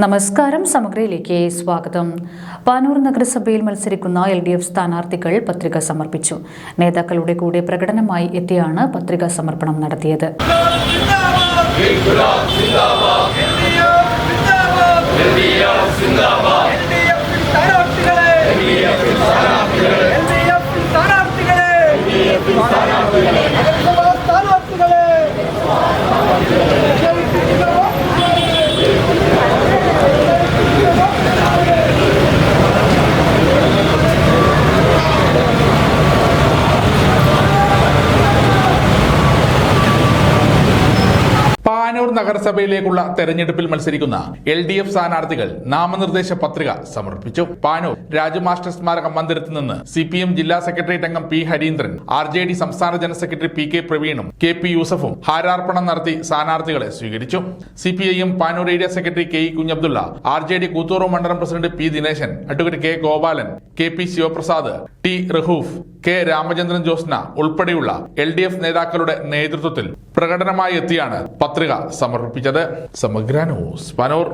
നമസ്കാരം സമഗ്രയിലേക്ക് സ്വാഗതം. പാനൂർ നഗരസഭയിൽ മത്സരിക്കുന്ന എൽ ഡി എഫ് സ്ഥാനാർത്ഥികൾ പത്രിക സമർപ്പിച്ചു. നേതാക്കളുടെ കൂടെ പ്രകടനമായി എത്തിയാണ് പത്രിക സമർപ്പണം നടത്തിയത്. പാനൂർ നഗരസഭയിലേക്കുള്ള തെരഞ്ഞെടുപ്പിൽ മത്സരിക്കുന്ന എൽ ഡി എഫ് സ്ഥാനാർത്ഥികൾ നാമനിർദ്ദേശ പത്രിക സമർപ്പിച്ചു. പാനൂർ രാജമാസ്റ്റർ സ്മാരക മന്ദിരത്തിൽ നിന്ന് സി പി എം ജില്ലാ സെക്രട്ടേറിയറ്റ് അംഗം P Hareendran R J D സംസ്ഥാന ജനറൽ സെക്രട്ടറി പി കെ പ്രവീണും കെ പി യൂസഫും ഹാരാർപ്പണം നടത്തി സ്ഥാനാർത്ഥികളെ സ്വീകരിച്ചു. C P I M Panoor area secretary K E Kunhabdulla R J D കൂത്തൂറു മണ്ഡലം president P Dineshan advocate K Gopalan K P Sivaprasad T Rahoof K Ramachandran Josna ഉൾപ്പെടെയുള്ള L D F നേതാക്കളുടെ നേതൃത്വത്തിൽ പ്രകടനമായി എത്തിയാണ് പത്രിക സമർപ്പിച്ചത്. സമഗ്ര ന്യൂസ്. പനൂർ